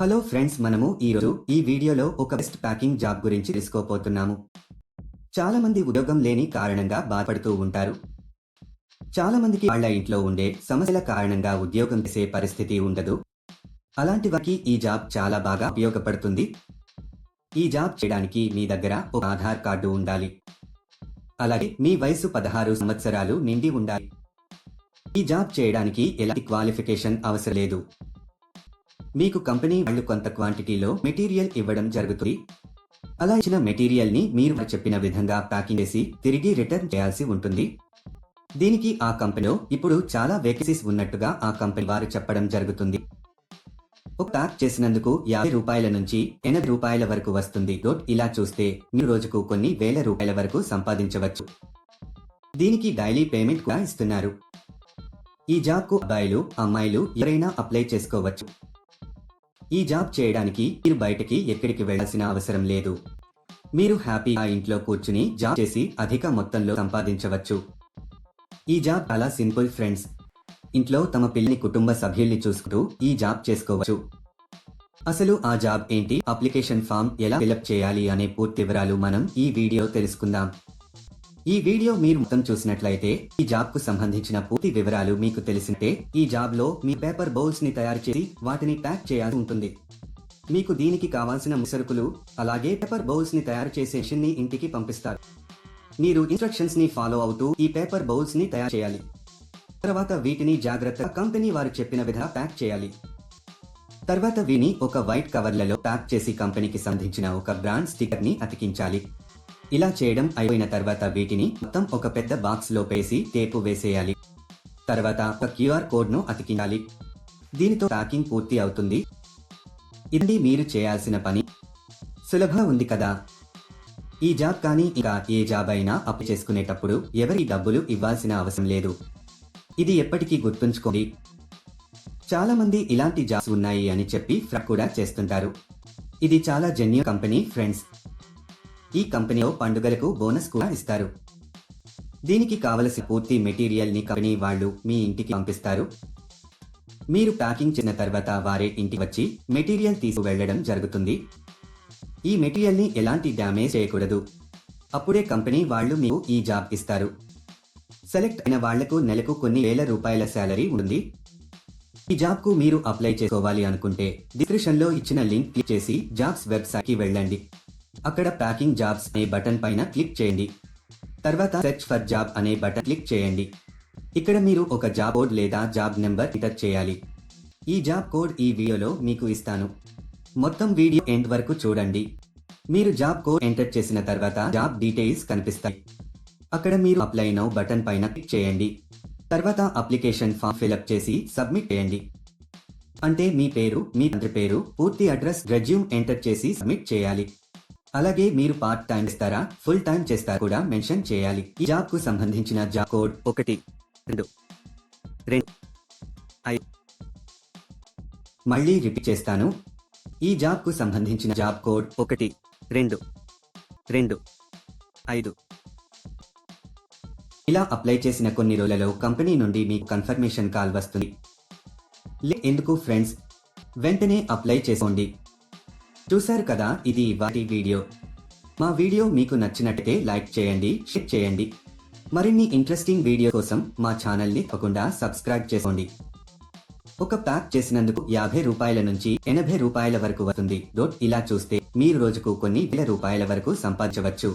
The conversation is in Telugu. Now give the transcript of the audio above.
హలో ఫ్రెండ్స్ మనము ఈరోజు ఈ వీడియోలో ఒక బెస్ట్ ప్యాకింగ్ జాబ్ గురించి తెలుసుకోపోతున్నాము చాలా మంది ఉద్యోగం లేని కారణంగా బాధపడుతూ ఉంటారు. చాలా మందికి వాళ్ళ ఇంట్లో ఉండే సమస్యల కారణంగా ఉద్యోగం చేసే పరిస్థితి ఉండదు. అలాంటి వారికి ఈ జాబ్ చాలా బాగా ఉపయోగపడుతుంది. ఈ జాబ్ చేయడానికి మీ దగ్గర ఒక ఆధార్ కార్డు ఉండాలి. అలాగే మీ వయసు పదహారు సంవత్సరాలు నిండి ఉండాలి. ఈ జాబ్ చేయడానికి ఎలాంటి క్వాలిఫికేషన్ అవసరం లేదు. మీకు కంపెనీ వాళ్ళు కొంత క్వాంటిటీలో మెటీరియల్ ఇవ్వడం జరుగుతుంది. అలా ఇచ్చిన మెటీరియల్ని మీరు చెప్పిన విధంగా ప్యాకింగ్ చేసి తిరిగి రిటర్న్ చేయాల్సి ఉంటుంది. దీనికి ఆ కంపెనీలో ఇప్పుడు చాలా వేకెన్సీస్ ఉన్నట్టుగా ఆ కంపెనీ వారు చెప్పడం జరుగుతుంది. ఒక ప్యాక్ చేసినందుకు యాభై రూపాయల నుంచి ఎనభై రూపాయల వరకు వస్తుంది. డోట్ ఇలా చూస్తే మీరు రోజుకు కొన్ని వేల రూపాయల వరకు సంపాదించవచ్చు. దీనికి డైలీ పేమెంట్ కూడా ఇస్తున్నారు. ఈ జాబ్కు అబ్బాయిలు అమ్మాయిలు ఎవరైనా అప్లై చేసుకోవచ్చు. ఈ జాబ్ చేయడానికి మీరు బయటకి ఎక్కడికి వెళ్ళాల్సిన అవసరం లేదు. మీరు హ్యాపీగా ఇంట్లో కూర్చుని జాబ్ చేసి అధిక మొత్తంలో సంపాదించవచ్చు. ఈ జాబ్ చాలా సింపుల్ ఫ్రెండ్స్. ఇంట్లో తమ పిల్లని కుటుంబ సభ్యుల్ని చూసుకుంటూ ఈ జాబ్ చేసుకోవచ్చు. అసలు ఆ జాబ్ ఏంటి? అప్లికేషన్ ఫామ్ ఎలా ఫిలప్ చేయాలి? అనే పూర్తి వివరాలు మనం ఈ వీడియో తెలుసుకుందాం. ఈ వీడియో మీరు మొత్తం చూసినట్లయితే ఈ జాబ్కు సంబంధించిన పూర్తి వివరాలు మీకు తెలిసింటే ఈ జాబ్లో మీ పేపర్ బౌల్స్ని తయారు చేసి వాటిని ప్యాక్ చేయాల్సి ఉంటుంది. మీకు దీనికి కావాల్సిన ముసరుకులు అలాగే పేపర్ బౌల్స్ని తయారు చేసే మిషన్ని ఇంటికి పంపిస్తారు. మీరు ఇన్స్ట్రక్షన్స్ని ఫాలో అవుతూ ఈ పేపర్ బౌల్స్ని తయారు చేయాలి. తర్వాత వీటిని జాగ్రత్తగా కంపెనీ వారు చెప్పిన విధంగా ప్యాక్ చేయాలి. తర్వాత వీని ఒక వైట్ కవర్లలో ప్యాక్ చేసి కంపెనీకి సంబంధించిన ఒక బ్రాండ్ స్టిక్కర్ని అతికించాలి. ఇలా చేయడం అయిపోయిన తర్వాత వీటిని మొత్తం ఒక పెద్ద బాక్స్లో పేసి టేపు వేసేయాలి. తర్వాత ఒక క్యూఆర్ కోడ్ను అతికించాలి. దీనితో ప్యాకింగ్ పూర్తి అవుతుంది. ఇది మీరు చేయాల్సిన పని. సులభం ఉంది కదా. ఈ జాబ్ కానీ ఇంకా ఏ జాబ్ అయినా అప్లై చేసుకునేటప్పుడు ఎవరి డబ్బులు ఇవ్వాల్సిన అవసరం లేదు. ఇది ఎప్పటికీ గుర్తుంచుకోండి. చాలా మంది ఇలాంటి జాబ్స్ ఉన్నాయి అని చెప్పి ఫ్రాడ్ కూడా చేస్తుంటారు. ఇది చాలా జెన్యూ కంపెనీ ఫ్రెండ్స్. ఈ కంపెనీలో పండుగలకు బోనస్ కూడా ఇస్తారు. దీనికి కావలసిన పూర్తి మెటీరియల్ని కంపెనీ వాళ్ళు మీ ఇంటికి పంపిస్తారు. మీరు ప్యాకింగ్ చేసిన తర్వాత వారే ఇంటికి వచ్చి మెటీరియల్ తీసుకు వెళ్ళడం జరుగుతుంది. ఈ మెటీరియల్ని ఎలాంటి డ్యామేజ్ చేయకూడదు. అప్పుడే కంపెనీ వాళ్ళు మీకు ఈ జాబ్ ఇస్తారు. సెలెక్ట్ అయిన వాళ్ళకు నెలకు కొన్ని వేల రూపాయల శాలరీ ఉంది ఈ జాబ్కు మీరు అప్లై చేసుకోవాలి అనుకుంటే డిస్క్రిప్షన్లో ఇచ్చిన లింక్ క్లిక్ చేసి జాబ్స్ వెబ్సైట్కి వెళ్ళండి. అక్కడ ప్యాకింగ్ జాబ్స్ అనే బటన్ పైన క్లిక్ చేయండి. తర్వాత సెర్చ్ ఫర్ జాబ్ అనే బటన్ క్లిక్ చేయండి. ఇక్కడ మీరు ఒక జాబ్ కోడ్ లేదా జాబ్ నెంబర్ ఎంటర్ చేయాలి. ఈ జాబ్ కోడ్ ఈ వీడియోలో మీకు ఇస్తాను. మొత్తం వీడియో ఎండ్ వరకు చూడండి. మీరు జాబ్ కోడ్ ఎంటర్ చేసిన తర్వాత జాబ్ డీటెయిల్స్ కనిపిస్తాయి. అక్కడ మీరు అప్లై నౌ బటన్ పైన క్లిక్ చేయండి. తర్వాత అప్లికేషన్ ఫామ్ ఫిలప్ చేసి సబ్మిట్ చేయండి. అంటే మీ పేరు మీ తండ్రి పేరు పూర్తి అడ్రస్ రెజ్యూమ్ ఎంటర్ చేసి సబ్మిట్ చేయాలి. అలాగే మీరు పార్ట్ టైం చేస్తారా? ఫుల్ టైం చేస్తారా కూడా మెన్షన్ చేయాలి. ఈ జాబ్కు సంబంధించిన జాబ్ కోడ్ ఒకటి రెండు రెండు ఐదు. మళ్ళీ రిపీట్ చేస్తాను. ఈ జాబ్కు సంబంధించిన జాబ్ కోడ్ ఒకటి రెండు రెండు ఐదు. ఇలా అప్లై చేసిన కొన్ని రోజులలో కంపెనీ నుండి మీకు కన్ఫర్మేషన్ కాల్ వస్తుంది. లే ఎందుకు ఫ్రెండ్స్ వెంటనే అప్లై చేసుకోండి. చూశారు కదా ఇది వాటి వీడియో. మా వీడియో మీకు నచ్చినట్టయితే లైక్ చేయండి షేర్ చేయండి. మరిన్ని ఇంట్రెస్టింగ్ వీడియో కోసం మా ఛానల్ని తప్పకుండా సబ్స్క్రైబ్ చేసుకోండి. ఒక ప్యాక్ చేసినందుకు యాభై రూపాయల నుంచి ఎనభై రూపాయల వరకు వస్తుంది. డోట్ ఇలా చూస్తే మీరు రోజుకు కొన్ని వేల రూపాయల వరకు సంపాదించవచ్చు.